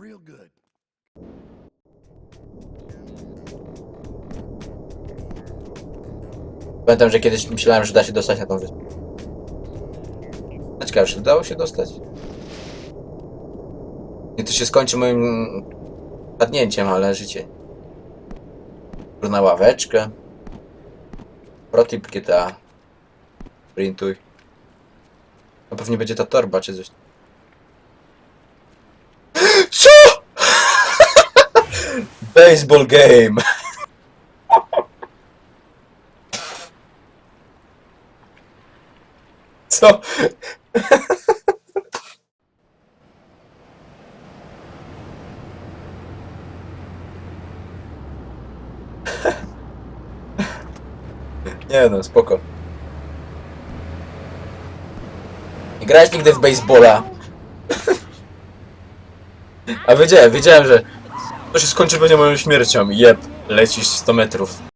real good. Pamiętam, że kiedyś myślałem, że da się dostać na tą wyspę. Ciekawe, czy udało się dostać? Nie, to się skończy moim padnięciem, ale życie. Na ławeczkę. Protip GTA. Printuj. No pewnie będzie ta torba czy coś. Baseball game! Co? Nie no, spoko. Nie grałeś nigdy w baseballa. A wiedziałem, wiedziałem, że to się skończy będzie moją śmiercią. Jeb, lecisz 100 metrów.